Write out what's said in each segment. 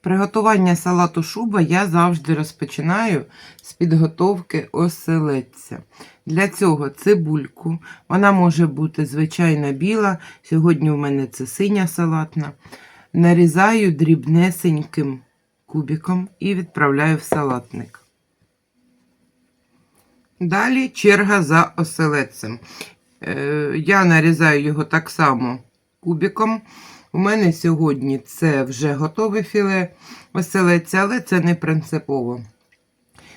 Приготування салату шуба я завжди розпочинаю з підготовки оселедця. Для цього цибульку, вона може бути звичайно біла, сьогодні у мене це синя салатна. Нарізаю дрібнесеньким кубиком і відправляю в салатник. Далі черга за оселедцем. Е, Я нарізаю його так само кубиком. У мене сьогодні це вже готове філе оселедця, але це не принципово.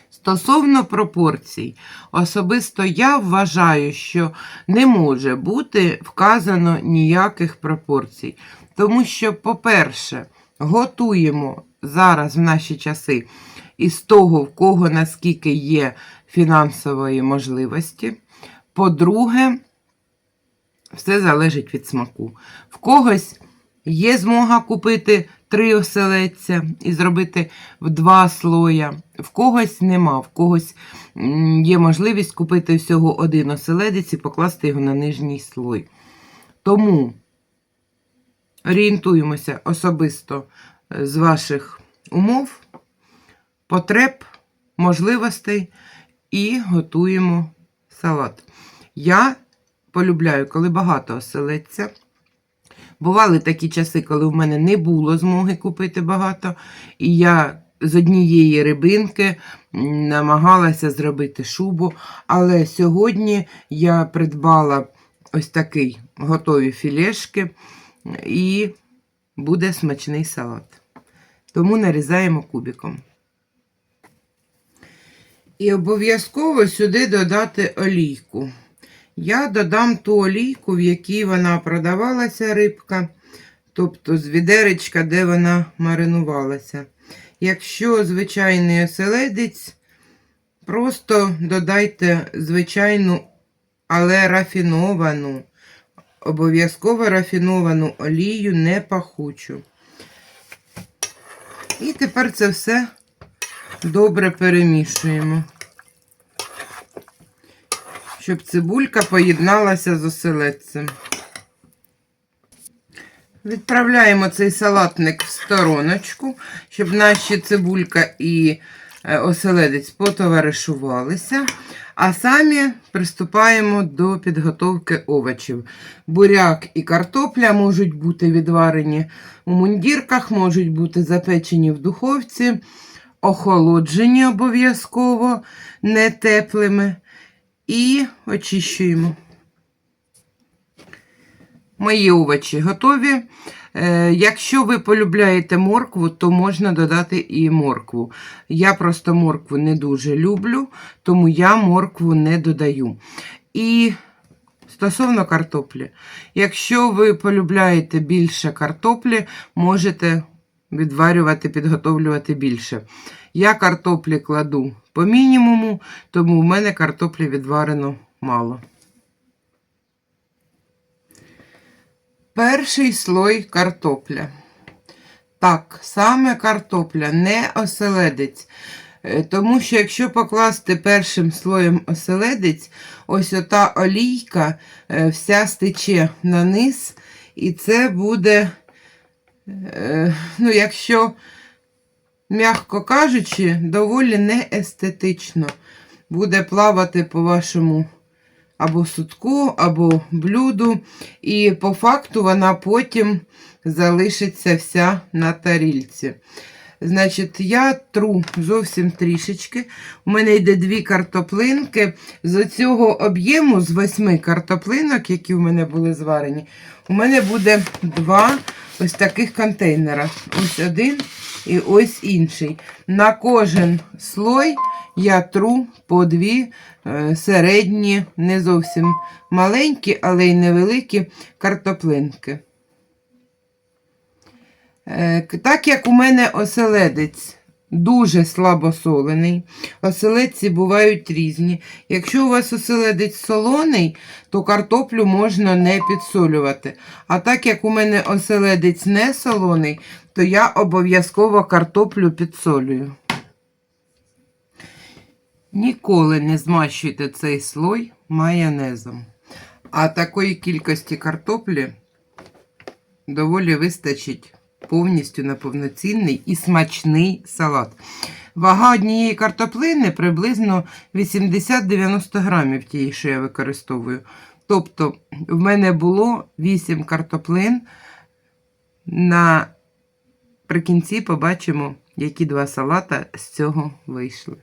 Стосовно пропорцій, особисто я вважаю, що не може бути вказано ніяких пропорцій. Тому що, по-перше, готуємо зараз в наші часи із того, в кого наскільки є фінансової можливості. По-друге, все залежить від смаку. В когось є змога купити три оселедця і зробити в два слоя. В когось нема, в когось є можливість купити всього один оселедець і покласти його на нижній слой. Тому орієнтуємося особисто е, з ваших умов, потреб, можливостей і готуємо салат. Я полюбляю, коли багато оселедця. Бували такі часи, коли в мене не було змоги купити багато, і я з однієї рибинки намагалася зробити шубу. Але сьогодні я придбала ось такий готові філешки, і буде смачний салат. Тому нарізаємо кубиком. І обов'язково сюди додати олійку. Я додам ту олійку, в якій вона продавалася рибка, тобто з відеречка, де вона маринувалася. Якщо звичайний оселедець, просто додайте звичайну, але рафіновану, обов'язково рафіновану олію, не пахучу. І тепер це все добре перемішуємо щоб цибулька поєдналася з оселедцем. Відправляємо цей салатник в стороночку, щоб наші цибулька і е, оселедець потоваришувалися. А самі приступаємо до підготовки овочів. Буряк і картопля можуть бути відварені у мундірках, можуть бути запечені в духовці, охолоджені обов'язково не теплими і очищуємо. Мої овочі готові. Е, Якщо ви полюбляєте моркву, то можна додати і моркву. Я просто моркву не дуже люблю, тому я моркву не додаю. І стосовно картоплі, якщо ви полюбляєте більше картоплі, можете відварювати, підготовлювати більше. Я картоплі кладу по мінімуму, тому в мене картоплі відварено мало. Перший слой картопля. Так, саме картопля, не оселедець. Е, Тому що якщо покласти першим слоєм оселедець, ось ота олійка е, вся стече на низ, і це буде, е, ну, якщо м'яко кажучи, доволі неестетично. Буде плавати по вашому або сутку, або блюду, і по факту вона потім залишиться вся на тарільці. Значить, я тру зовсім трішечки. У мене йде дві картоплинки. З цього об'єму, з восьми картоплинок, які в мене були зварені, у мене буде два ось таких контейнера. Ось один і ось інший. На кожен слой я тру по дві е, середні, не зовсім маленькі, але й невеликі картоплинки. Е, Так як у мене оселедець дуже слабосолений, оселедці бувають різні. Якщо у вас оселедець солоний, то картоплю можна не підсолювати. А так як у мене оселедець не солоний, то я обов'язково картоплю підсолюю. Ніколи не змащуйте цей слой майонезом. А такої кількості картоплі доволі вистачить повністю на повноцінний і смачний салат. Вага однієї картоплини приблизно 80-90 грамів тієї, що я використовую. Тобто, в мене було 8 картоплин. Наприкінці побачимо, які два салата з цього вийшли.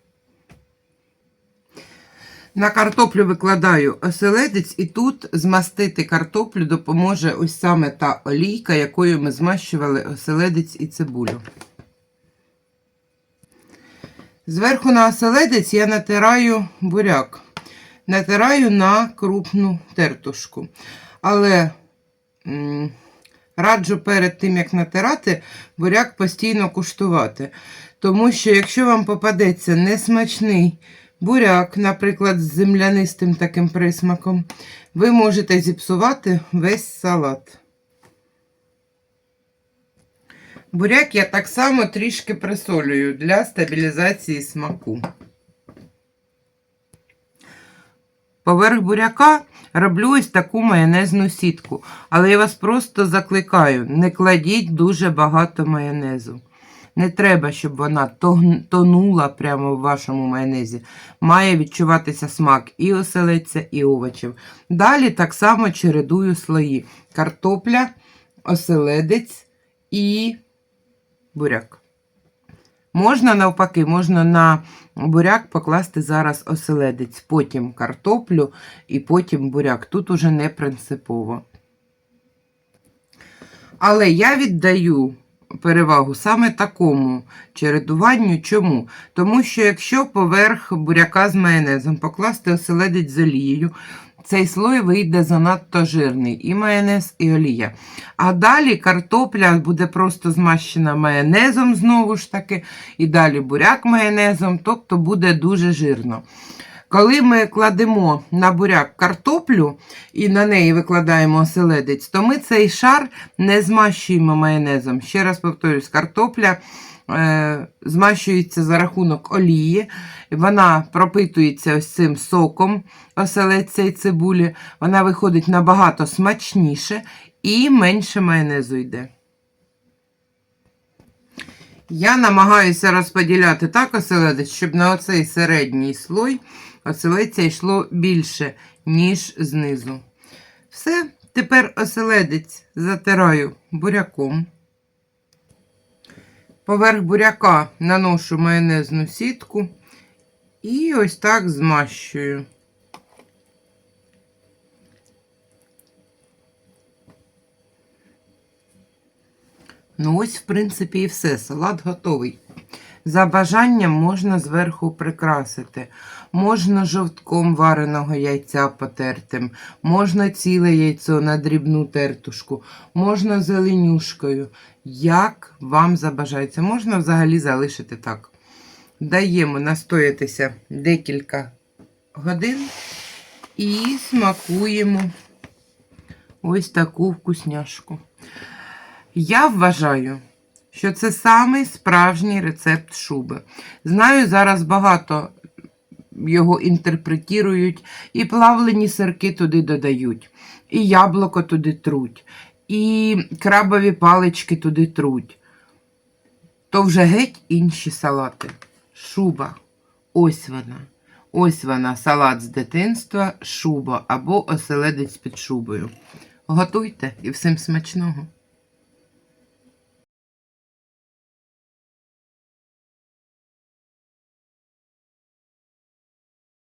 На картоплю викладаю оселедець, і тут змастити картоплю допоможе ось саме та олійка, якою ми змащували оселедець і цибулю. Зверху на оселедець я натираю буряк. Натираю на крупну тертушку. Але м, раджу перед тим, як натирати, буряк постійно куштувати. Тому що, якщо вам попадеться несмачний буряк, наприклад, з землянистим таким присмаком, ви можете зіпсувати весь салат. Буряк я так само трішки присолюю для стабілізації смаку. Поверх буряка роблю ось таку майонезну сітку. Але я вас просто закликаю, не кладіть дуже багато майонезу. Не треба, щоб вона тонула прямо в вашому майонезі. Має відчуватися смак і оселедця, і овочів. Далі так само чередую слої: картопля, оселедець і буряк. Можна навпаки, можна на буряк покласти зараз оселедець, потім картоплю і потім буряк. Тут уже не принципово. Але я віддаю перевагу саме такому чередуванню. Чому? Тому що якщо поверх буряка з майонезом покласти оселедець з олією, цей слой вийде занадто жирний, і майонез, і олія. А далі картопля буде просто змащена майонезом знову ж таки, і далі буряк майонезом, тобто буде дуже жирно. Коли ми кладемо на буряк картоплю і на неї викладаємо оселедець, то ми цей шар не змащуємо майонезом. Ще раз повторюсь, картопля е, змащується за рахунок олії, вона пропитується ось цим соком оселедця і цибулі, вона виходить набагато смачніше і менше майонезу йде. Я намагаюся розподіляти так оселедець, щоб на оцей середній слой оселедця йшло більше, ніж знизу. Все, тепер оселедець затираю буряком. Поверх буряка наношу майонезну сітку і ось так змащую. Ну, ось, в принципі, і все. Салат готовий. За бажанням можна зверху прикрасити. Можна жовтком вареного яйця потертим, можна ціле яйцо на дрібну тертушку, можна зеленюшкою. Як вам забажається, можна взагалі залишити так. Даємо настоятися декілька годин і смакуємо ось таку вкусняшку. Я вважаю, що це самий справжній рецепт шуби. Знаю, зараз багато його інтерпретують, і плавлені сирки туди додають, і яблуко туди труть, і крабові палички туди труть. То вже геть інші салати. Шуба. Ось вона. Ось вона, салат з дитинства, шуба або оселедець під шубою. Готуйте і всім смачного!